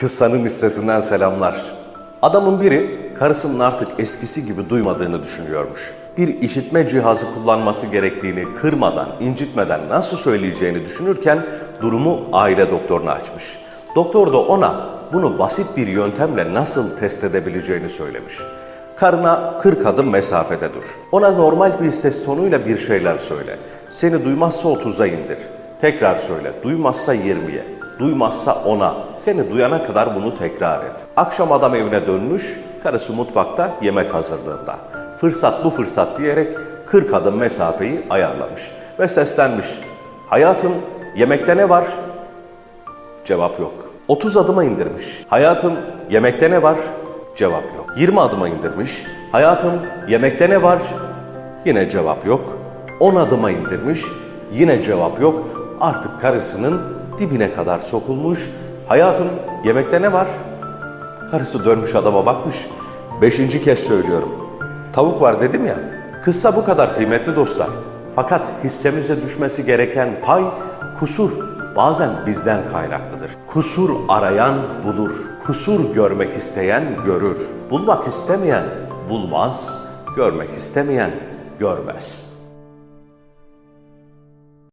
Kıssanın listesinden selamlar. Adamın biri karısının artık eskisi gibi duymadığını düşünüyormuş. Bir işitme cihazı kullanması gerektiğini kırmadan, incitmeden nasıl söyleyeceğini düşünürken durumu aile doktoruna açmış. Doktor da ona bunu basit bir yöntemle nasıl test edebileceğini söylemiş. Karına 40 adım mesafede dur. Ona normal bir ses tonuyla bir şeyler söyle. Seni duymazsa 30'a indir. Tekrar söyle. Duymazsa 20'ye. Duymazsa ona. Seni duyana kadar bunu tekrar et. Akşam adam evine dönmüş, karısı mutfakta yemek hazırlığında. Fırsat bu fırsat diyerek 40 adım mesafeyi ayarlamış ve seslenmiş. Hayatım yemekte ne var? Cevap yok. 30 adıma indirmiş. Hayatım yemekte ne var? Cevap yok. 20 adıma indirmiş. Hayatım yemekte ne var? Yine cevap yok. 10 adıma indirmiş. Yine cevap yok. Artık karısının dibine kadar sokulmuş. Hayatım yemekte ne var? Karısı dönmüş adama bakmış. Beşinci kez söylüyorum. Tavuk var dedim ya. Kıssa bu kadar kıymetli dostlar. Fakat hissemize düşmesi gereken pay kusur bazen bizden kaynaklıdır. Kusur arayan bulur. Kusur görmek isteyen görür. Bulmak istemeyen bulmaz. Görmek istemeyen görmez.